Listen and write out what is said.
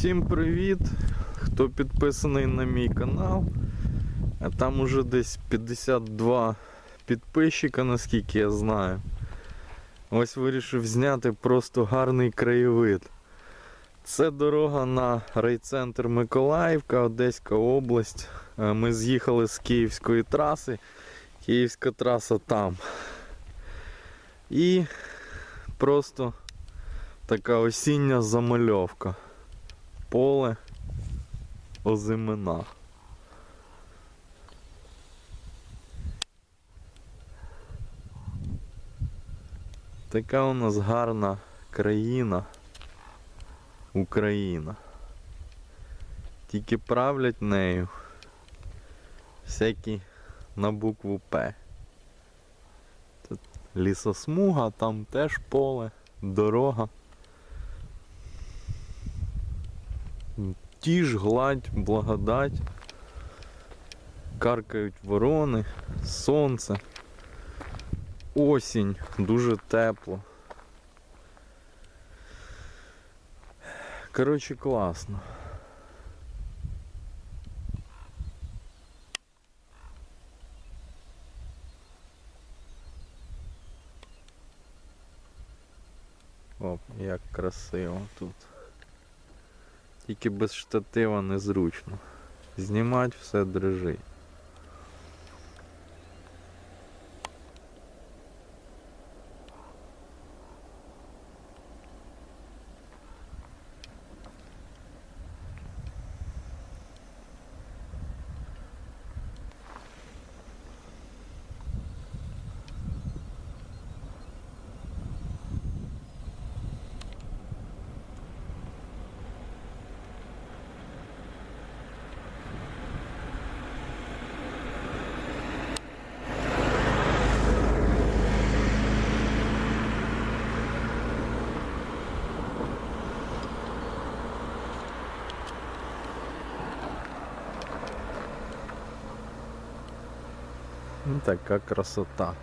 Всім привіт! Хто підписаний на мій канал. А там уже десь 52 підписчика, наскільки я знаю. Ось вирішив зняти просто гарний краєвид. Це дорога на райцентр Миколаївка, Одеська область. Е, Ми з'їхали з Київської траси. Київська траса там. І просто така осіння замальовка. Поле озимина. Така у нас гарна країна. Україна. Тільки правлять нею всякі на букву П. Тут лісосмуга, там теж поле, дорога. Тіж, гладь, благодать. Каркають ворони, сонце. Осінь, дуже тепло. Коротше, класно. Оп, як красиво тут. Тільки без штатива незручно. Знімати все дрижить. Ну, така красота.